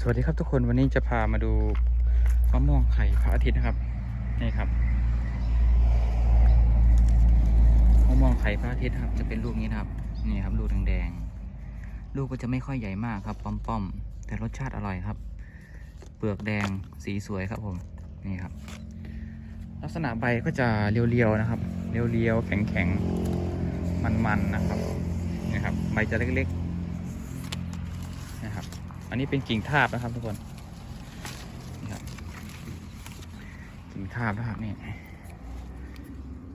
สวัสดีครับทุกคนวันนี้จะพามาดูมะม่วงไข่พระอาทิตย์นะครับนี่ครับมะม่วงไข่พระอาทิตย์ครับ จะเป็นลูกนี้นะครับนี่ครับลูกแดงๆลูกก็จะไม่ค่อยใหญ่มากครับป้อมๆแต่รสชาติอร่อยครับ เปลือกแดงสีสวยครับผมนี่ครับ ลักษณะใบก็จะเรียวๆนะครับ เรียวๆแข็งๆมันๆนะครับนี่ครับ ใบจะเล็กๆนะครับ อันนี้เป็นกิ่งทาบนะครับทุกคนครับกิ่งทาบนะครับนี่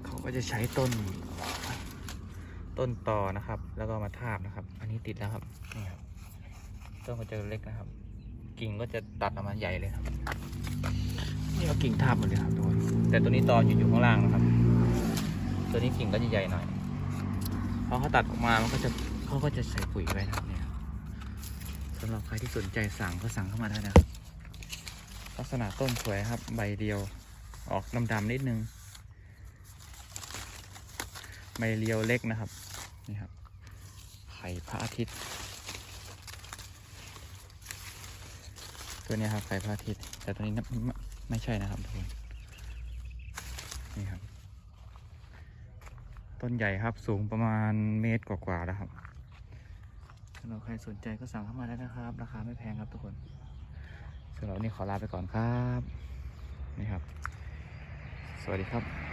เขาก็จะใช้ต้น ต้นต่อนะครับ แล้วก็มาทาบนะครับ อันนี้ติดแล้วครับนี่ครับต้นก็จะเล็กนะครับ กิ่งก็จะตัดออกมาใหญ่เลยครับนี่ก็กิ่งทาบหมดเลยครับทุกคนแต่ตัวนี้ตออยู่อยู่ข้างล่างนะครับ ตัวนี้กิ่งก็จะใหญ่หน่อยพอเขาตัดออกมามันก็จะเขาก็จะใส่ปุ๋ยไว้นะครับ สำหรับใครที่สนใจสั่งก็สั่งเข้ามาได้นะครับลักษณะต้นสวยครับ ใบเดียว ออกดำๆนิดนึง ใบเรียวเล็กนะครับ นี่ครับ ไข่พระอาทิตย์ ตัวนี้ครับไข่พระอาทิตย์ แต่ตัวนี้ไม่ใช่นะครับทุกคนนี่ครับ ต้นใหญ่ครับสูงประมาณเมตรกว่าๆแล้วครับำหรับใครสนใจก็สั่งเข้ามาได้นะครับ ราคาไม่แพงครับทุกคนสำหรับวันนี้ขอลาไปก่อนครับ นี่ครับ สวัสดีครับ